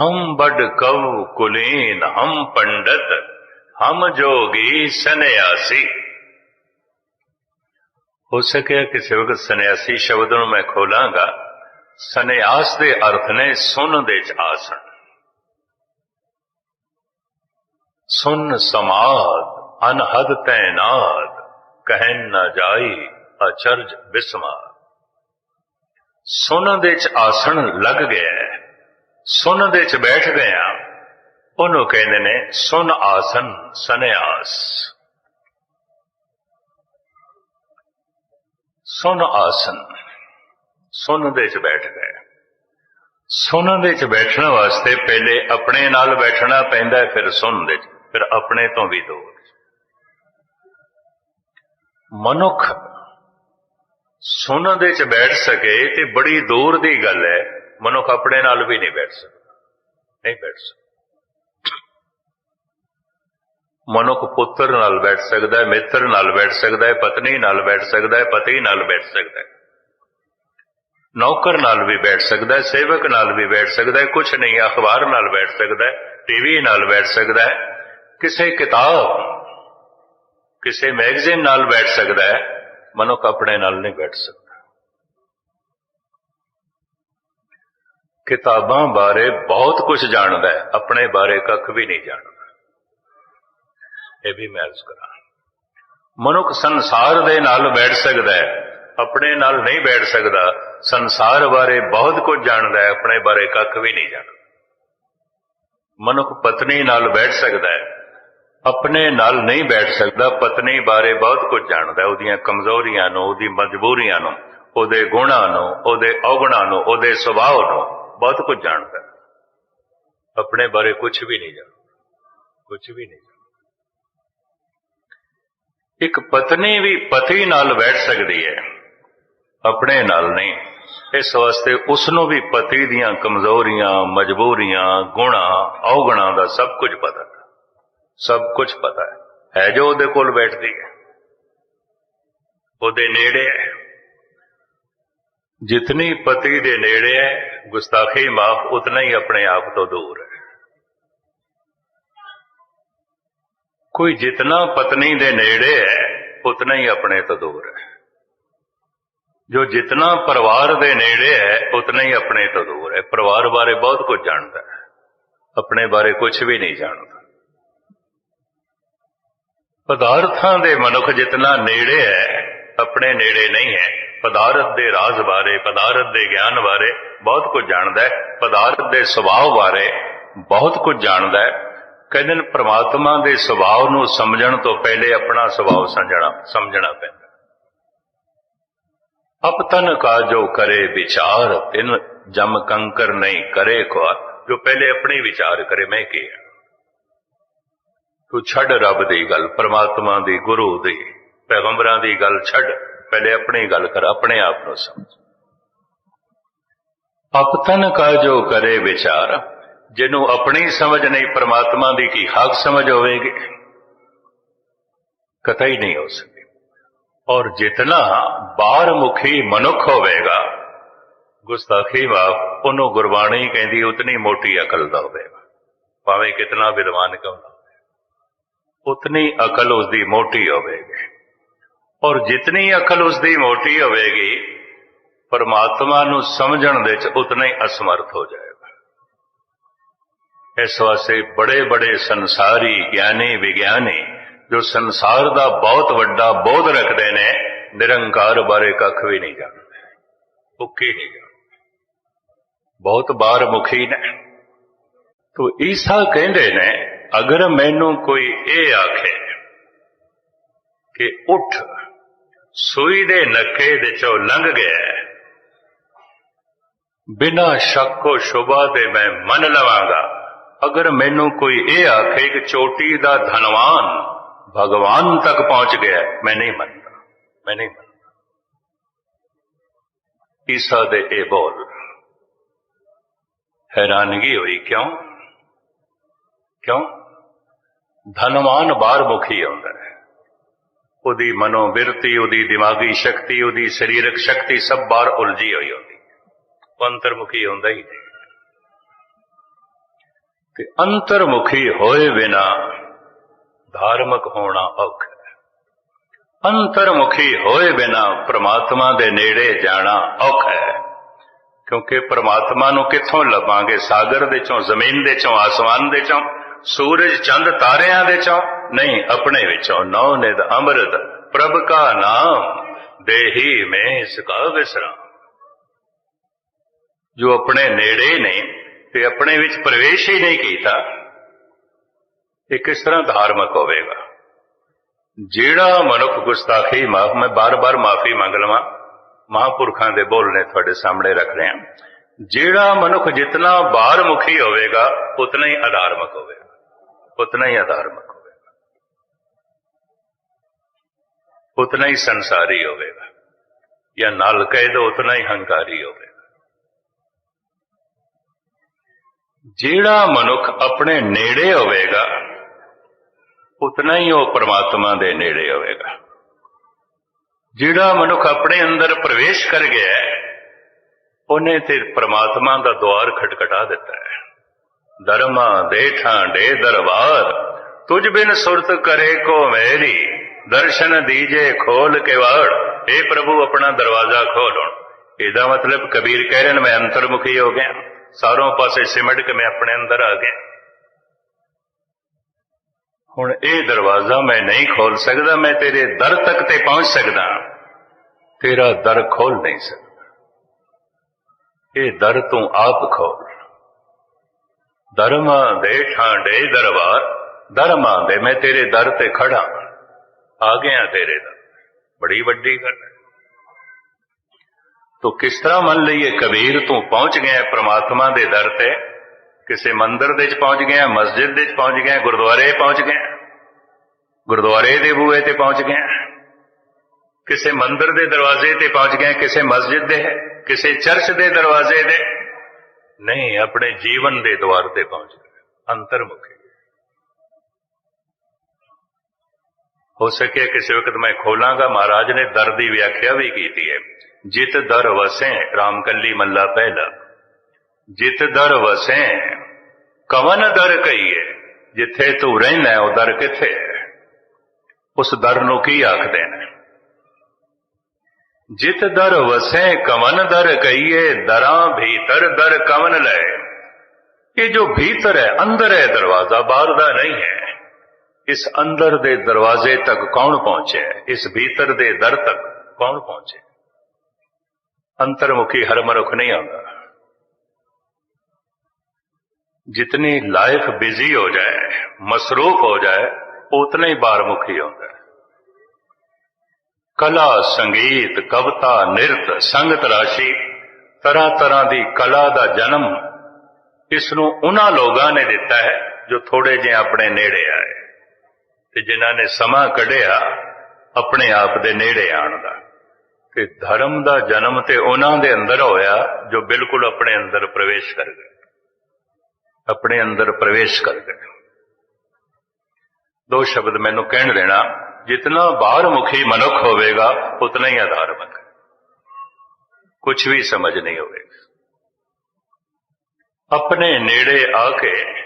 ਹਮ ਬੜ ਕਵ ਕੁਲੀਨ, ਹਮ ਪੰਡਤ, ਹਮ ਜੋਗੀ ਸੰਨਿਆਸੀ। ਹੋ ਸਕਿਆ ਕਿਸੇ ਵਕਤ ਸੰਨਿਆਸੀ ਸ਼ਬਦ ਨੂੰ ਮੈਂ ਖੋਲਾਂਗਾ, ਸੰਨਿਆਸ ਦੇ ਅਰਥ ਨੇ ਸੁਣ ਦੇ ਚ ਆਸਣ। ਸੁਨ ਸਮਾਦ, ਅਨਹਦ ਤੈਨਾਦ ਕਹਿਨ ਨਾ ਜਾਈ, ਅਚਰਜ ਬਿਸਮਾਦ। ਸੁਣਨ ਦੇ ਚ ਆਸਣ ਲੱਗ ਗਿਆ ਹੈ। ਦੇ ਚ ਬੈਠ ਗਏ ਆ। ਉਹਨੂੰ ਕਹਿੰਦੇ ਨੇ, ਸੁਨ ਆਸਨ, ਸੰਨਿਆਸ। ਸੁਨ ਆਸਨ ਸੁਣਨ ਦੇ ਚ ਬੈਠ ਗਏ ਸੁਣਨ ਦੇ ਚ ਬੈਠਣ ਵਾਸਤੇ ਪਹਿਲੇ ਆਪਣੇ ਨਾਲ ਬੈਠਣਾ ਪੈਂਦਾ ਫਿਰ ਸੁਣਨ ਦੇ ਚ, ਫਿਰ ਆਪਣੇ ਤੋਂ ਵੀ ਦੂਰ। ਮਨੁੱਖ ਸੁਣਨ ਦੇ ਚ ਬੈਠ ਸਕੇ ਤੇ ਬੜੀ ਦੂਰ ਦੀ ਗੱਲ ਹੈ। ਮਨੁੱਖ ਆਪਣੇ ਨਾਲ ਵੀ ਨਹੀਂ ਬੈਠ ਸਕਦਾ। ਨਹੀਂ ਬੈਠ ਸਕਦਾ। ਮਨੁੱਖ ਪੁੱਤਰ ਨਾਲ ਬੈਠ ਸਕਦਾ ਹੈ, ਮਿੱਤਰ ਨਾਲ ਬੈਠ ਸਕਦਾ ਹੈ, ਪਤਨੀ ਨਾਲ ਬੈਠ ਸਕਦਾ ਹੈ, ਪਤੀ ਨਾਲ ਬੈਠ ਸਕਦਾ ਹੈ। ਨੌਕਰ ਨਾਲ ਵੀ ਬੈਠ ਸਕਦਾ ਹੈ, ਸੇਵਕ ਨਾਲ ਵੀ ਬੈਠ ਸਕਦਾ ਹੈ ਕੁਝ ਨਹੀਂ, ਅਖਬਾਰ ਨਾਲ ਬੈਠ ਸਕਦਾ ਹੈ, ਟੀਵੀ ਨਾਲ ਬੈਠ ਸਕਦਾ ਹੈ, ਕਿਸੇ ਕਿਤਾਬ, ਕਿਸੇ ਮੈਗਜ਼ੀਨ ਨਾਲ ਬੈਠ ਸਕਦਾ ਹੈ, ਮਨੁੱਖ ਆਪਣੇ ਨਾਲ ਨਹੀਂ ਬੈਠ ਸਕਦਾ। ਕਿਤਾਬਾਂ ਬਾਰੇ ਬਹੁਤ ਕੁਝ ਜਾਣਦਾ ਹੈ, ਆਪਣੇ ਬਾਰੇ ਕੱਖ ਵੀ ਨਹੀਂ ਜਾਣਦਾ। ਇਹ ਵੀ ਮੈਂ ਅਰਜ਼ ਕਰਾਂ। ਮਨੁੱਖ ਸੰਸਾਰ ਦੇ ਨਾਲ ਬੈਠ ਸਕਦਾ ਹੈ, ਆਪਣੇ ਨਾਲ ਨਹੀਂ ਬੈਠ ਸਕਦਾ, ਸੰਸਾਰ ਬਾਰੇ ਬਹੁਤ ਕੁਝ ਜਾਣਦਾ ਹੈ, ਆਪਣੇ ਬਾਰੇ ਕੱਖ ਵੀ ਨਹੀਂ ਜਾਣਦਾ। ਮਨੁੱਖ ਪਤਨੀ ਨਾਲ ਬੈਠ ਸਕਦਾ ਹੈ, ਆਪਣੇ ਨਾਲ ਨਹੀਂ ਬੈਠ ਸਕਦਾ, ਪਤਨੀ ਬਾਰੇ ਬਹੁਤ ਕੁਝ ਜਾਣਦਾ ਉਹਦੀਆਂ ਕਮਜ਼ੋਰੀਆਂ ਨੂੰ, ਉਹਦੀ ਮਜਬੂਰੀਆਂ ਨੂੰ, ਉਹਦੇ ਗੁਣਾਂ ਨੂੰ, ਉਹਦੇ ਔਗਣਾਂ ਨੂੰ, ਉਹਦੇ ਸੁਭਾਅ ਨੂੰ। ਬਹੁਤ ਕੁਝ ਜਾਣਦਾ। ਆਪਣੇ ਬਾਰੇ ਕੁਝ ਵੀ ਨਹੀਂ ਜਾਣਦਾ। ਕੁਝ ਵੀ ਨਹੀਂ ਜਾਣਦਾ। ਇੱਕ ਪਤਨੀ ਵੀ ਪਤੀ ਨਾਲ ਬੈਠ ਸਕਦੀ ਹੈ। ਆਪਣੇ ਨਾਲ ਨਹੀਂ। ਇਸ ਵਾਸਤੇ ਉਸ ਨੂੰ ਵੀ ਪਤੀ ਦੀਆਂ ਕਮਜ਼ੋਰੀਆਂ, ਮਜਬੂਰੀਆਂ, ਗੁਣਾ, ਔਗਣਾਂ ਦਾ ਸਭ ਕੁਝ ਪਤਾ ਹੈ। ਸਭ ਕੁਝ ਪਤਾ ਹੈ। ਹੈ ਜੋ ਉਹਦੇ ਕੋਲ ਬੈਠਦੀ ਹੈ। ਉਹਦੇ ਨੇੜੇ ਹੈ। ਜਿਤਨੀ ਪਤੀ ਦੇ ਨੇੜੇ ਹੈ, ਗੁਸਤਾਖੀ ਮਾਫ ਉਤਨਾ ਹੀ ਆਪਣੇ ਆਪ ਤੋਂ ਦੂਰ ਹੈ। ਕੋਈ ਜਿਤਨਾ ਪਤਨੀ ਦੇ ਨੇੜੇ ਹੈ, ਉਤਨਾ ਹੀ ਆਪਣੇ ਤੋਂ ਦੂਰ ਹੈ। ਜੋ ਜਿਤਨਾ ਪਰਿਵਾਰ ਦੇ ਨੇੜੇ ਹੈ, ਉਤਨਾ ਹੀ ਆਪਣੇ ਤੋਂ ਦੂਰ ਹੈ। ਪਰਿਵਾਰ ਬਾਰੇ ਬਹੁਤ ਕੁਝ ਜਾਣਦਾ ਹੈ। ਆਪਣੇ ਬਾਰੇ ਕੁਝ ਵੀ ਨਹੀਂ ਜਾਣਦਾ। ਪਦਾਰਥਾਂ ਦੇ ਮਨੁੱਖ ਜਿਤਨਾ ਨੇੜੇ ਹੈ, ਆਪਣੇ ਨੇੜੇ ਨਹੀਂ ਹੈ। ਪਦਾਰਥ ਦੇ ਰਾਜ਼ ਬਾਰੇ, ਪਦਾਰਥ ਦੇ ਗਿਆਨ ਬਾਰੇ ਬਹੁਤ ਕੁਝ ਜਾਣਦਾ ਹੈ, ਪਦਾਰਥ ਦੇ ਸੁਭਾਅ ਬਾਰੇ ਬਹੁਤ ਕੁਝ ਜਾਣਦਾ ਹੈ। ਕਹਿੰਦੇ ਨੇ ਪ੍ਰਮਾਤਮਾ ਦੇ ਸੁਭਾਅ ਨੂੰ ਸਮਝਣ ਤੋਂ ਪਹਿਲੇ ਆਪਣਾ ਸੁਭਾਅ ਸਮਝਣਾ ਸਮਝਣਾ ਪੈਂਦਾ ਅਪਤਨ ਕਾ ਜੋ ਕਰੇ ਵਿਚਾਰ, ਤਿਨ ਜਮ ਕੰਕਰ ਨਹੀਂ ਕਰੇ ਕੋ ਜੋ ਪਹਿਲੇ ਆਪਣੇ ਵਿਚਾਰ ਕਰੇ, ਮੈਂ ਕੀ ਹਾਂ ਤੂੰ ਛੱਡ ਰੱਬ ਦੀ ਗੱਲ, ਪ੍ਰਮਾਤਮਾ ਦੀ, ਗੁਰੂ ਦੀ, ਪੈਗੰਬਰਾਂ ਦੀ ਗੱਲ ਛੱਡ। ਪਹਿਲੇ ਆਪਣੀ ਗੱਲ ਕਰ, ਆਪਣੇ ਆਪ ਨੂੰ ਸਮਝ। ਅਪਤਨ ਕਾ ਜੋ ਕਰੇ ਵਿਚਾਰ, ਜਿਹਨੂੰ ਆਪਣੀ ਸਮਝ ਨਹੀਂ, ਪਰਮਾਤਮਾ ਦੀ ਕੀ ਹੱਕ ਸਮਝ ਹੋਵੇਗੀ? ਕਤਈ ਨਹੀਂ ਹੋ ਸਕਦੀ ਔਰ ਜਿਤਨਾ ਬਾਹਰ ਮੁਖੀ ਮਨੁੱਖ ਹੋਵੇਗਾ, ਗੁਸਤਾਖੀ ਬਾਪ ਉਹਨੂੰ ਗੁਰਬਾਣੀ ਕਹਿੰਦੀ, ਉਤਨੀ ਮੋਟੀ ਅਕਲ ਦਾ ਹੋਵੇਗਾ। ਭਾਵੇਂ ਕਿਤਨਾ ਵਿਦਵਾਨ ਕਿਉਂ ਨਾ ਹੋਵੇ। ਉਤਨੀ ਅਕਲ ਉਸ ਦੀ ਮੋਟੀ ਹੋਵੇਗੀ। ਔਰ ਜਿਤਨੀ ਅਕਲ ਉਸ ਦੀ ਮੋਟੀ ਹੋਵੇਗੀ, ਪਰਮਾਤਮਾ ਨੂੰ ਸਮਝਣ ਦੇ ਚ ਉਤਨਾ ਹੀ ਅਸਮਰਥ ਹੋ ਜਾਏਗਾ। ਇਸ ਵਾਸਤੇ ਬੜੇ ਬੜੇ ਸੰਸਾਰੀ ਗਿਆਨੀ ਵਿਗਿਆਨੀ, ਜੋ ਸੰਸਾਰ ਦਾ ਬਹੁਤ ਵੱਡਾ ਬੋਧ ਰੱਖਦੇ ਨੇ, ਨਿਰੰਕਾਰ ਬਾਰੇ ਕੱਖ ਵੀ ਨਹੀਂ ਜਾਣਦੇ। ਉੱਕੀ ਨਹੀਂ ਜਾਣਦੇ। ਬਹੁਤ ਬਾਰ ਮੁਖੀ ਨੇ। ਤੋ ਈਸਾ ਕਹਿੰਦੇ ਨੇ, ਅਗਰ ਮੈਨੂੰ ਕੋਈ ਇਹ ਆਖੇ ਕਿ ਉੱਠ ਸੂਈ ਦੇ ਨੱਕੇ ਦੇ ਚੋਂ ਲੰਘ ਗਿਆ ਹੈ, ਬਿਨਾਂ ਸ਼ੱਕੋ ਸ਼ੁਬਾ ਦੇ ਮੈਂ ਮੰਨ ਲਵਾਂਗਾ। ਅਗਰ ਮੈਨੂੰ ਕੋਈ ਇਹ ਆਖੇ ਕਿ ਚੋਟੀ ਦਾ ਧਨਵਾਨ ਭਗਵਾਨ ਤੱਕ ਪਹੁੰਚ ਗਿਆ ਮੈਂ ਨਹੀਂ ਮੰਨਦਾ। ਮੈਂ ਨਹੀਂ ਮੰਨਦਾ। ਈਸਾ ਦੇ ਇਹ ਬੋਲ ਹੈਰਾਨਗੀ ਹੋਈ ਕਿਉਂ? ਕਿਉਂ? ਧਨਵਾਨ ਬਾਹਰ ਮੁਖੀ ਆਉਂਦਾ ਹੈ। ਉਹਦੀ ਮਨੋਵਿਰਤੀ, ਉਹਦੀ ਦਿਮਾਗੀ ਸ਼ਕਤੀ, ਉਹਦੀ ਸਰੀਰਕ ਸ਼ਕਤੀ ਸਭ ਬਾਹਰ ਉਲਝੀ ਹੋਈ ਹੁੰਦੀ। ਹੈ ਉਹ ਅੰਤਰਮੁਖੀ ਹੁੰਦਾ ਹੀ ਨਹੀਂ। ਅੰਤਰਮੁਖੀ ਹੋਏ ਬਿਨਾ ਧਾਰਮਿਕ ਹੋਣਾ ਔਖਾ ਹੈ। ਅੰਤਰਮੁਖੀ ਹੋਏ ਬਿਨਾ ਪ੍ਰਮਾਤਮਾ ਦੇ ਨੇੜੇ ਜਾਣਾ ਔਖਾ ਹੈ। ਕਿਉਂਕਿ ਪ੍ਰਮਾਤਮਾ ਨੂੰ ਕਿੱਥੋਂ ਲੱਭਾਂਗੇ? ਸਾਗਰ ਦੇ ਚੋਂ, ਜ਼ਮੀਨ ਦੇ ਚੋਂ, ਆਸਮਾਨ ਦੇ ਚੋਂ, ਸੂਰਜ, ਚੰਦ, ਤਾਰਿਆਂ ਦੇ ਚੋਂ? ਨਹੀਂ, ਆਪਣੇ ਵਿੱਚੋਂ ਨੌ ਨਿਦ ਅੰਮ੍ਰਿਤ, ਪ੍ਰਭ ਕਾ ਨਾਮ, ਦੇਹੀ ਮੈਂ ਸਕਾ ਵਿਸਰਾ ਜੋ ਆਪਣੇ ਨੇੜੇ ਨੇ ਤੇ ਆਪਣੇ ਵਿੱਚ ਪ੍ਰਵੇਸ਼ ਹੀ ਨਹੀਂ ਕੀਤਾ, ਇਹ ਕਿਸ ਤਰ੍ਹਾਂ ਧਾਰਮਿਕ ਹੋਵੇਗਾ? ਜਿਹੜਾ ਮਨੁੱਖ ਗੁਸਤਾਖੀ, ਮਾਫ, ਮੈਂ ਬਾਰ-ਬਾਰ ਮਾਫੀ ਮੰਗ ਲਵਾਂ, ਮਹਾਂਪੁਰਖਾਂ ਦੇ ਬੋਲ ਨੇ ਤੁਹਾਡੇ ਸਾਹਮਣੇ ਰੱਖ ਰਿਹਾ ਜਿਹੜਾ ਮਨੁੱਖ ਜਿਤਨਾ ਬਾਹਰ ਮੁਖੀ ਹੋਵੇਗਾ, ਉਤਨਾ ਹੀ ਅਧਾਰਮਿਕ ਹੋਵੇਗਾ। ਉਤਨਾ ਹੀ ਅਧਾਰਮਿਕ ਉਤਨਾ ਹੀ ਸੰਸਾਰੀ ਹੋਵੇਗਾ। ਜਾਂ ਨਾਲ ਕਹਿ ਦੋ, ਉਤਨਾ ਹੀ ਹੰਕਾਰੀ ਹੋਵੇਗਾ। ਜਿਹੜਾ ਮਨੁੱਖ ਆਪਣੇ ਨੇੜੇ ਹੋਵੇਗਾ, ਉਤਨਾ ਹੀ ਉਹ ਪਰਮਾਤਮਾ ਦੇ ਨੇੜੇ ਹੋਵੇਗਾ। ਜਿਹੜਾ ਮਨੁੱਖ ਆਪਣੇ ਅੰਦਰ ਪ੍ਰਵੇਸ਼ ਕਰ ਗਿਆ ਉਹਨੇ ਤੇ ਪ੍ਰਮਾਤਮਾ ਦਾ ਦੁਆਰ ਖਟਖਟਾ ਦਿੱਤਾ ਹੈ। ਧਰਮਾ ਦੇਠਾਂ ਦੇ ਦਰਬਾਰ, ਤੁਝ ਬਿਨ ਸੁਰਤ ਕਰੇ ਕੋ ਮੇਰੀ। ਦਰਸ਼ਨ ਦੀਜੇ ਖੋਲ ਕੇ ਵਾੜ। हे ਪ੍ਰਭੂ, ਆਪਣਾ ਦਰਵਾਜ਼ਾ ਖੋਲਣ ਇਹਦਾ ਮਤਲਬ ਕਬੀਰ ਕਹਿ ਰਹੇ ਨੇ, ਮੈਂ ਅੰਤਰਮੁਖੀ ਹੋ ਗਿਆ। ਸਾਰੋਂ ਪਾਸੇ ਸਿਮਟ ਕੇ ਮੈਂ ਆਪਣੇ ਅੰਦਰ ਆ ਗਿਆ। ਹੁਣ ਇਹ ਦਰਵਾਜ਼ਾ ਮੈਂ ਨਹੀਂ ਖੋਲ ਸਕਦਾ, ਮੈਂ ਤੇਰੇ ਦਰ ਤੱਕ ਤੇ ਪਹੁੰਚ ਸਕਦਾ। ਤੇਰਾ ਦਰ ਖੋਲ ਨਹੀਂ ਸਕਦਾ। ਇਹ ਦਰ ਤੂੰ ਆਪ ਖੋਲ। ਧਰਮਾਂ ਦੇ ਠਾਂਡੇ ਦਰਬਾਰ, ਧਰਮਾਂ ਦੇ ਮੈਂ ਤੇਰੇ ਦਰ ਤੇ ਖੜਾ ਆ ਗਿਆ ਤੇਰੇ ਦਰ ਬੜੀ ਵੱਡੀ ਗੱਲ ਹੈ ਤੋ ਕਿਸ ਤਰ੍ਹਾਂ ਮੰਨ ਲਈਏ ਕਬੀਰ ਤੂੰ ਪਹੁੰਚ ਗਿਆ ਪ੍ਰਮਾਤਮਾ ਦੇ ਦਰ ਤੇ ਕਿਸੇ ਮੰਦਿਰ ਦੇ ਵਿੱਚ ਪਹੁੰਚ ਗਿਆ ਮਸਜਿਦ ਦੇ ਵਿੱਚ ਪਹੁੰਚ ਗਿਆ ਗੁਰਦੁਆਰੇ ਪਹੁੰਚ ਗਿਆ ਗੁਰਦੁਆਰੇ ਦੇ ਬੂਹੇ ਤੇ ਪਹੁੰਚ ਗਿਆ ਕਿਸੇ ਮੰਦਿਰ ਦੇ ਦਰਵਾਜ਼ੇ ਤੇ ਪਹੁੰਚ ਗਿਆ ਕਿਸੇ ਮਸਜਿਦ ਦੇ ਕਿਸੇ ਚਰਚ ਦੇ ਦਰਵਾਜ਼ੇ ਦੇ ਨਹੀਂ ਆਪਣੇ ਜੀਵਨ ਦੇ ਦਵਾਰ ਤੇ ਪਹੁੰਚ ਗਿਆ ਅੰਤਰਮੁਖੀ ਹੋ ਸਕੇ ਕਿਸੇ ਵਕਤ ਮੈਂ ਖੋਲਾਂਗਾ ਮਹਾਰਾਜ ਨੇ ਦਰ ਦੀ ਵਿਆਖਿਆ ਵੀ ਕੀਤੀ ਹੈ ਜਿਤ ਦਰ ਵਸੈ ਰਾਮ ਕੱਲੀ ਮੱਲਾ ਪਹਿਲਾ ਜਿਤ ਦਰ ਵਸੈ ਕਵਨ ਦਰ ਕਹੀਏ ਜਿੱਥੇ ਤੂੰ ਰਹਿਣਾ ਹੈ, ਉਹ ਦਰ ਕਿੱਥੇ ਹੈ ਉਸ ਦਰ ਨੂੰ ਕੀ ਆਖਦੇ ਨੇ ਜਿਤ ਦਰ ਵਸੈ ਕਵਨ ਦਰ ਕਹੀਏ ਦਰਾਂ ਭੀਤਰ ਦਰ ਕਵਨ ਲੈ ਇਹ ਜੋ ਭੀਤਰ ਹੈ ਅੰਦਰ ਹੈ ਦਰਵਾਜ਼ਾ ਬਾਹਰ ਦਾ ਨਹੀਂ ਹੈ ਇਸ ਅੰਦਰ ਦੇ ਦਰਵਾਜ਼ੇ ਤੱਕ ਕੌਣ ਪਹੁੰਚਿਆ ਇਸ ਭੀਤਰ ਦੇ ਦਰ ਤੱਕ ਕੌਣ ਪਹੁੰਚੇ ਅੰਤਰਮੁਖੀ ਹਰ ਮਨੁੱਖ ਨਹੀਂ ਆਉਂਦਾ जितनी लाइफ बिजी हो जाए मसरूफ हो जाए उतना ही बारमुखी होता है ਕਲਾ ਸੰਗੀਤ ਕਵਿਤਾ ਨਿਰਤ ਸੰਗਤ ਰਾਸ਼ੀ ਤਰ੍ਹਾਂ ਤਰ੍ਹਾਂ ਦੀ ਕਲਾ ਦਾ ਜਨਮ ਇਸ ਨੂੰ ਉਹਨਾਂ ਲੋਕਾਂ ਨੇ ਦਿੱਤਾ ਹੈ ਜੋ ਥੋੜੇ ਜਿਹੇ ਆਪਣੇ ਨੇੜੇ ਆਏ ਤੇ ਜਿਨ੍ਹਾਂ ਨੇ ਸਮਾਂ ਕੱਢਿਆ, ਆਪਣੇ ਆਪ ਦੇ ਨੇੜੇ ਆਉਣ ਦਾ। ਤੇ ਧਰਮ ਦਾ ਜਨਮ ਤੇ ਉਹਨਾਂ ਦੇ ਅੰਦਰ ਹੋਇਆ, ਜੋ ਬਿਲਕੁਲ ਆਪਣੇ ਅੰਦਰ ਪ੍ਰਵੇਸ਼ ਕਰ ਗਏ। ਆਪਣੇ ਅੰਦਰ ਪ੍ਰਵੇਸ਼ ਕਰ ਗਏ। ਦੋ ਸ਼ਬਦ ਮੈਨੂੰ ਕਹਿਣ ਦੇਣਾ, ਜਿਤਨਾ ਬਾਹਰ ਮੁਖੀ ਮਨੁੱਖ ਹੋਵੇਗਾ, ਉਤਨਾ ਹੀ ਆਧਾਰਮਿਕ। ਕੁਝ ਵੀ ਸਮਝ ਨਹੀਂ ਹੋਵੇਗਾ। ਆਪਣੇ ਨੇੜੇ ਆ ਕੇ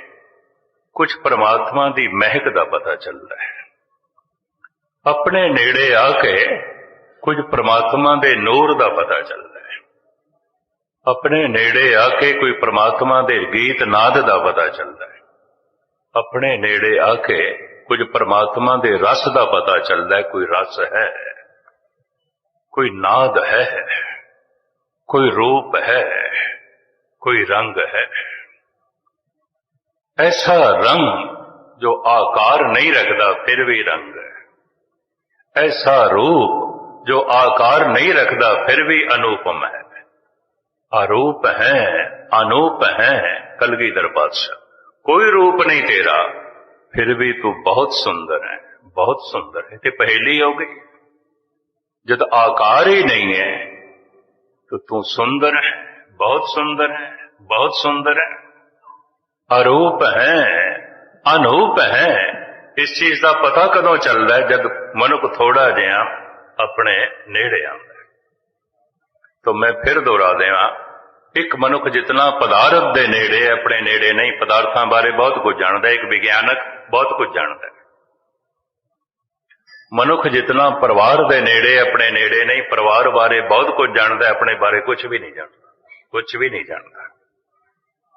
ਕੁਝ ਪ੍ਰਮਾਤਮਾ ਦੀ ਮਹਿਕ ਦਾ ਪਤਾ ਚੱਲਦਾ ਹੈ। ਆਪਣੇ ਨੇੜੇ ਆ ਕੇ ਕੁਝ ਪਰਮਾਤਮਾ ਦੇ ਨੂਰ ਦਾ ਪਤਾ ਚੱਲਦਾ ਹੈ। ਆਪਣੇ ਨੇੜੇ ਆ ਕੇ ਕੋਈ ਪਰਮਾਤਮਾ ਦੇ ਗੀਤ ਨਾਦ ਦਾ ਪਤਾ ਚੱਲਦਾ ਹੈ। ਆਪਣੇ ਨੇੜੇ ਆ ਕੇ ਕੁਝ ਪਰਮਾਤਮਾ ਦੇ ਰਸ ਦਾ ਪਤਾ ਚੱਲਦਾ ਹੈ, ਕੋਈ ਰਸ ਹੈ, ਕੋਈ ਨਾਦ ਹੈ, ਕੋਈ ਰੂਪ ਹੈ, ਕੋਈ ਰੰਗ ਹੈ। ਐਸਾ ਰੰਗ ਜੋ ਆਕਾਰ ਨਹੀਂ ਰੱਖਦਾ ਫਿਰ ਵੀ ਰੰਗ ਹੈ ਐਸਾ ਰੂਪ ਜੋ ਆਕਾਰ ਨਹੀਂ ਰੱਖਦਾ ਫਿਰ ਵੀ ਅਨੂਪਮ ਹੈ ਆਰੂਪ ਹੈ ਅਨੂਪ ਹੈ ਕਲਗੀਧਰ ਪਾਤਸ਼ਾਹ ਕੋਈ ਰੂਪ ਨਹੀਂ ਤੇਰਾ ਫਿਰ ਵੀ ਤੂੰ ਬਹੁਤ ਸੁੰਦਰ ਹੈ ਬਹੁਤ ਸੁੰਦਰ ਹੈ ਤੇ ਪਹਿਲੀ ਹੋ ਗਈ ਜਦ ਆਕਾਰ ਹੀ ਨਹੀਂ ਹੈ तो तू सुंदर है बहुत सुंदर है बहुत सुंदर है ਅਰੂਪ ਹੈ, ਅਨੂਪ ਹੈ। ਇਸ ਚੀਜ਼ ਦਾ ਪਤਾ ਕਦੋਂ ਚੱਲਦਾ ਹੈ? ਜਦ ਮਨੁੱਖ ਥੋੜਾ ਜਿਹਾ ਆਪਣੇ ਨੇੜੇ ਆਉਂਦਾ ਹੈ। ਤਾਂ ਮੈਂ ਫਿਰ ਦੁਹਰਾ ਦੇਵਾਂ, ਇੱਕ ਮਨੁੱਖ ਜਿਤਨਾ ਪਦਾਰਥ ਦੇ ਨੇੜੇ, ਆਪਣੇ ਨੇੜੇ ਨਹੀਂ, ਪਦਾਰਥਾਂ ਬਾਰੇ ਬਹੁਤ ਕੁਝ ਜਾਣਦਾ ਹੈ। ਇੱਕ ਵਿਗਿਆਨਕ ਬਹੁਤ ਕੁਝ ਜਾਣਦਾ ਹੈ। ਮਨੁੱਖ ਜਿਤਨਾ ਪਰਿਵਾਰ ਦੇ ਨੇੜੇ, ਆਪਣੇ ਨੇੜੇ ਨਹੀਂ, ਪਰਿਵਾਰ ਬਾਰੇ ਬਹੁਤ ਕੁਝ ਜਾਣਦਾ ਆਪਣੇ ਬਾਰੇ ਕੁਝ ਵੀ ਨਹੀਂ ਜਾਣਦਾ। ਕੁਝ ਵੀ ਨਹੀਂ ਜਾਣਦਾ।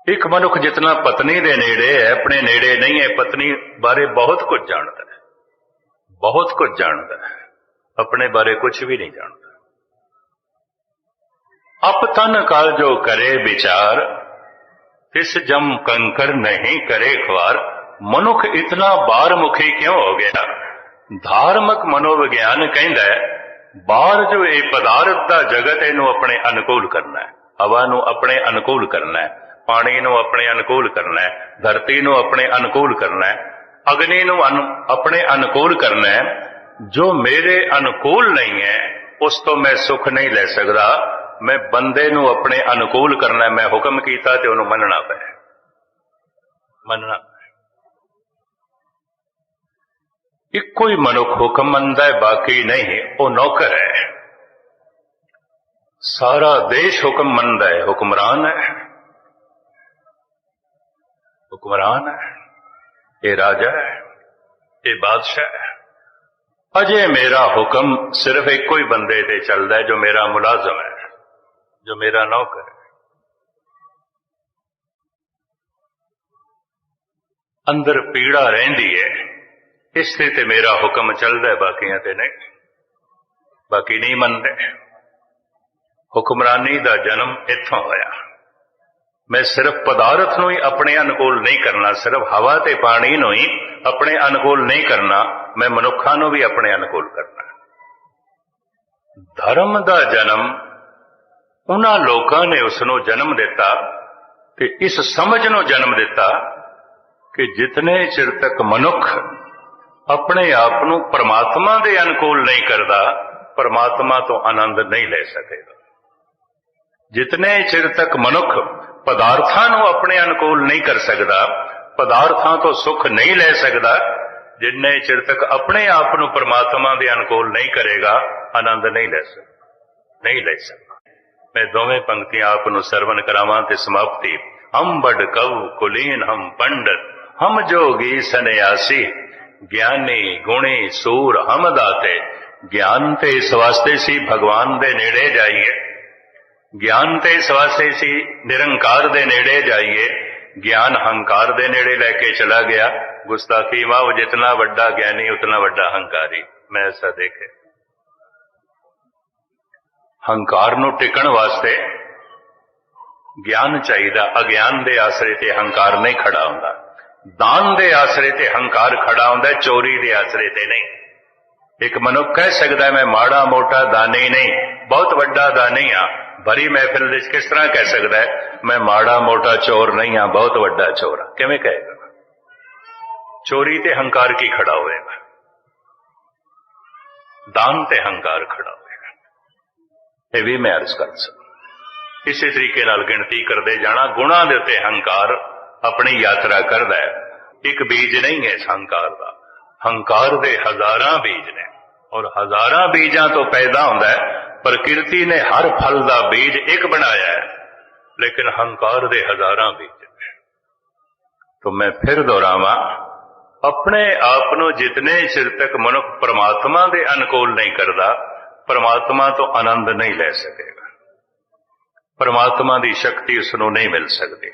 ਇੱਕ ਮਨੁੱਖ ਜਿਤਨਾ ਪਤਨੀ ਦੇ ਨੇੜੇ ਹੈ, ਆਪਣੇ ਨੇੜੇ ਨਹੀਂ ਹੈ, ਪਤਨੀ ਬਾਰੇ ਬਹੁਤ ਕੁਝ ਜਾਣਦਾ ਹੈ। ਬਹੁਤ ਕੁਝ ਜਾਣਦਾ ਹੈ। ਆਪਣੇ ਬਾਰੇ ਕੁਝ ਵੀ ਨਹੀਂ ਜਾਣਦਾ। ਅਪ ਤਨ ਕਾਲ ਜੋ ਕਰੇ ਵਿਚਾਰ, ਤਿਸ ਜਮ ਕੰਕਰ ਨਹੀਂ ਕਰੇ ਖਵਾਰ ਮਨੁੱਖ ਇਤਨਾ ਬਾਹਰਮੁਖੀ ਕਿਉਂ ਹੋ ਗਿਆ? ਧਾਰਮਿਕ ਮਨੋਵਿਗਿਆਨ ਕਹਿੰਦਾ ਹੈ, ਬਾਹਰ ਜੋ ਇਹ ਪਦਾਰਥ ਦਾ ਜਗਤ ਇਹਨੂੰ ਆਪਣੇ ਅਨੁਕੂਲ ਕਰਨਾ ਹੈ। ਹਵਾ ਨੂੰ ਆਪਣੇ ਅਨੁਕੂਲ ਕਰਨਾ ਹੈ। ਪਾਣੀ ਨੂੰ ਆਪਣੇ ਅਨੁਕੂਲ ਕਰਨਾ ਹੈ, ਧਰਤੀ ਨੂੰ ਆਪਣੇ ਅਨੁਕੂਲ ਕਰਨਾ ਹੈ, ਅਗਨੀ ਨੂੰ ਅਨੁ- ਆਪਣੇ ਅਨੁਕੂਲ ਕਰਨਾ ਹੈ, ਜੋ ਮੇਰੇ ਅਨੁਕੂਲ ਨਹੀਂ ਹੈ, ਉਸ ਤੋਂ ਮੈਂ ਸੁੱਖ ਨਹੀਂ ਲੈ ਸਕਦਾ, ਮੈਂ ਬੰਦੇ ਨੂੰ ਆਪਣੇ ਅਨੁਕੂਲ ਕਰਨਾ ਮੈਂ ਹੁਕਮ ਕੀਤਾ ਤੇ ਉਹਨੂੰ ਮੰਨਣਾ ਪਿਆ ਮੰਨਣਾ ਇੱਕੋ ਹੀ ਮਨੁੱਖ ਹੁਕਮ ਮੰਨਦਾ ਹੈ, ਬਾਕੀ ਨਹੀਂ, ਉਹ ਨੌਕਰ ਹੈ। ਸਾਰਾ ਦੇਸ਼ ਹੁਕਮ ਮੰਨਦਾ ਹੈ, ਹੁਕਮਰਾਨ ਹੈ। ਹੁਕਮਰਾਨ ਹੈ, ਇਹ ਰਾਜਾ ਹੈ, ਇਹ ਬਾਦਸ਼ਾਹ ਹੈ। ਅਜੇ ਮੇਰਾ ਹੁਕਮ ਸਿਰਫ ਇੱਕੋ ਹੀ ਬੰਦੇ ਤੇ ਚੱਲਦਾ ਹੈ ਜੋ ਮੇਰਾ ਮੁਲਾਜ਼ਮ ਹੈ, ਜੋ ਮੇਰਾ ਨੌਕਰ ਹੈ। ਅੰਦਰ ਪੀੜਾ ਰਹਿੰਦੀ ਹੈ, ਇਸ ਤੇ ਤੇ ਮੇਰਾ ਹੁਕਮ ਚੱਲਦਾ ਹੈ, ਬਾਕੀਆਂ ਤੇ ਨਹੀਂ। ਬਾਕੀ ਨਹੀਂ ਮੰਨਦੇ। ਹੁਕਮਰਾਨੀ ਦਾ ਜਨਮ ਇੱਥੋਂ ਹੋਇਆ। ਮੈਂ ਸਿਰਫ ਪਦਾਰਥ ਨੂੰ ਹੀ ਆਪਣੇ ਅਨੁਕੂਲ ਨਹੀਂ ਕਰਨਾ, ਸਿਰਫ ਹਵਾ ਤੇ ਪਾਣੀ ਨੂੰ ਹੀ ਆਪਣੇ ਅਨੁਕੂਲ ਨਹੀਂ ਕਰਨਾ, ਮੈਂ ਮਨੁੱਖਾਂ ਨੂੰ ਵੀ ਆਪਣੇ ਅਨੁਕੂਲ ਕਰਨਾ ਧਰਮ ਦਾ ਜਨਮ, ਉਹਨਾਂ ਲੋਕਾਂ ਨੇ ਉਸ ਨੂੰ ਜਨਮ ਦਿੱਤਾ ਤੇ ਇਸ ਸਮਝ ਨੂੰ ਜਨਮ ਦਿੱਤਾ ਕਿ ਜਿਤਨੇ ਚਿਰ ਤੱਕ ਮਨੁੱਖ ਆਪਣੇ ਆਪ ਨੂੰ ਪਰਮਾਤਮਾ ਦੇ ਅਨੁਕੂਲ ਨਹੀਂ ਕਰਦਾ, ਪਰਮਾਤਮਾ ਤੋਂ ਆਨੰਦ ਨਹੀਂ ਲੈ ਸਕੇਗਾ। ਜਿਤਨੇ ਚਿਰ ਤੱਕ ਮਨੁੱਖ ਪਦਾਰਥਾਂ ਨੂੰ ਆਪਣੇ ਅਨੁਕੂਲ ਨਹੀਂ ਕਰ ਸਕਦਾ, ਪਦਾਰਥਾਂ ਤੋਂ ਸੁੱਖ ਨਹੀਂ ਲੈ ਸਕਦਾ, ਜਿੰਨੇ ਚਿਰ ਤੱਕ ਆਪਣੇ ਆਪ ਨੂੰ ਪਰਮਾਤਮਾ ਦੇ ਅਨੁਕੂਲ ਨਹੀਂ ਕਰੇਗਾ, ਆਨੰਦ ਨਹੀਂ ਲੈ ਸਕਦਾ, ਨਹੀਂ ਲੈ ਸਕਦਾ। ਮੈਂ ਦੋਵੇਂ ਪੰਕਤੀਆਂ ਆਪ ਨੂੰ ਸਰਵਨ ਕਰਾਵਾਂ ਤੇ ਸਮਾਪਤੀ। ਹਮ ਬੜ ਕਵ ਕੁਲੀਨ, ਹਮ ਪੰਡਤ, ਹਮ ਜੋਗੀ ਸੰਨਿਆਸੀ। ਗਿਆਨੀ, ਗੁਣੀ, ਸੂਰ, ਹਮ ਦਾਤੇ। ਗਿਆਨ ਤੇ ਇਸ ਵਾਸਤੇ ਸੀ ਭਗਵਾਨ ਦੇ ਨੇੜੇ ਜਾਈਏ। ਗਿਆਨ ਤੇ ਇਸ ਵਾਸਤੇ ਸੀ, ਨਿਰੰਕਾਰ ਦੇ ਨੇੜੇ ਜਾਈਏ। ਗਿਆਨ ਹੰਕਾਰ ਦੇ ਨੇੜੇ ਲੈ ਕੇ ਚਲਾ ਗਿਆ। ਗੁਸਤਾਖੀ, ਵਾਹ, ਜਿਤਨਾ ਵੱਡਾ ਗਿਆਨੀ, ਉਤਨਾ ਵੱਡਾ ਹੰਕਾਰੀ। ਮੈਂ ਐਸਾ ਦੇਖੇ ਹੰਕਾਰ ਨੂੰ ਟਿਕਣ ਵਾਸਤੇ ਗਿਆਨ ਚਾਹੀਦਾ। ਅਗਿਆਨ ਦੇ ਆਸਰੇ ਤੇ ਹੰਕਾਰ ਨਹੀਂ ਖੜਾ ਹੁੰਦਾ। ਦਾਨ ਦੇ ਆਸਰੇ ਤੇ ਹੰਕਾਰ ਖੜਾ ਹੁੰਦਾ, ਚੋਰੀ ਦੇ ਆਸਰੇ ਤੇ ਨਹੀਂ। ਇੱਕ ਮਨੁੱਖ ਕਹਿ ਸਕਦਾ ਮੈਂ ਮਾੜਾ, ਮੋਟਾ ਦਾਨੀ ਨਹੀਂ, ਬਹੁਤ ਵੱਡਾ ਦਾਨੀ ਆ। ਭਰੀ ਮਹਿਫਿਲ ਵਿੱਚ ਕਿਸ ਤਰ੍ਹਾਂ ਕਹਿ ਸਕਦਾ ਹੈ, ਮੈਂ ਮਾੜਾ, ਮੋਟਾ ਚੋਰ ਨਹੀਂ ਆ, ਬਹੁਤ ਵੱਡਾ ਚੋਰ ਆ। ਕਿਵੇਂ ਕਹੇਗਾ ਚੋਰੀ ਤੇ ਹੰਕਾਰ ਕੀ ਖੜਾ ਹੋਏਗਾ? ਦਾਨ ਤੇ ਹੰਕਾਰ ਖੜਾ ਹੋਏਗਾ। ਇਹ ਵੀ ਮੈਂ ਅਰਜ਼ ਕਰ ਸਕਦਾ ਇਸੇ ਤਰੀਕੇ ਨਾਲ ਗਿਣਤੀ ਕਰਦੇ ਜਾਣਾ, ਗੁਣਾ ਦੇ ਉੱਤੇ ਹੰਕਾਰ ਆਪਣੀ ਯਾਤਰਾ ਕਰਦਾ ਹੈ। ਇੱਕ ਬੀਜ ਨਹੀਂ ਹੈ ਇਸ ਹੰਕਾਰ ਦਾ। ਹੰਕਾਰ ਦੇ ਹਜ਼ਾਰਾਂ ਬੀਜ ਨੇ। ਔਰ ਹਜ਼ਾਰਾਂ ਬੀਜਾਂ ਤੋਂ ਪੈਦਾ ਹੁੰਦਾ ਹੈ, ਪ੍ਰਕਿਰਤੀ ਨੇ ਹਰ ਫਲ ਦਾ ਬੀਜ ਇੱਕ ਬਣਾਇਆ ਹੈ, ਲੇਕਿਨ ਹੰਕਾਰ ਦੇ ਹਜ਼ਾਰਾਂ ਬੀਜ ਨੇ। ਮੈਂ ਫਿਰ ਦੁਹਰਾਵਾਂ, ਆਪਣੇ ਆਪ ਨੂੰ ਜਿਤਨੇ ਚਿਰ ਤੱਕ ਮਨੁੱਖ ਪਰਮਾਤਮਾ ਦੇ ਅਨੁਕੂਲ ਨਹੀਂ ਕਰਦਾ, ਪਰਮਾਤਮਾ ਤੋਂ ਆਨੰਦ ਨਹੀਂ ਲੈ ਸਕੇਗਾ। ਪਰਮਾਤਮਾ ਦੀ ਸ਼ਕਤੀ ਉਸ ਨੂੰ ਨਹੀਂ ਮਿਲ ਸਕਦੀ।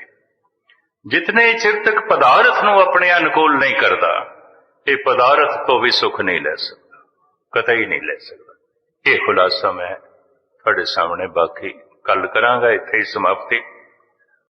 ਜਿਤਨੇ ਚਿਰ ਤੱਕ ਪਦਾਰਥ ਨੂੰ ਆਪਣੇ ਅਨੁਕੂਲ ਨਹੀਂ ਕਰਦਾ, ਇਹ ਪਦਾਰਥ ਤੋਂ ਵੀ ਸੁੱਖ ਨਹੀਂ ਲੈ ਸਕਦਾ। ਕਤਈ ਨਹੀਂ ਲੈ ਸਕਦਾ। ਇਹ ਖੁਲਾਸਾ ਮੈਂ ਤੁਹਾਡੇ ਸਾਹਮਣੇ ਬਾਕੀ ਕੱਲ ਕਰਾਂਗਾ, ਇੱਥੇ ਹੀ ਸਮਾਪਤੀ।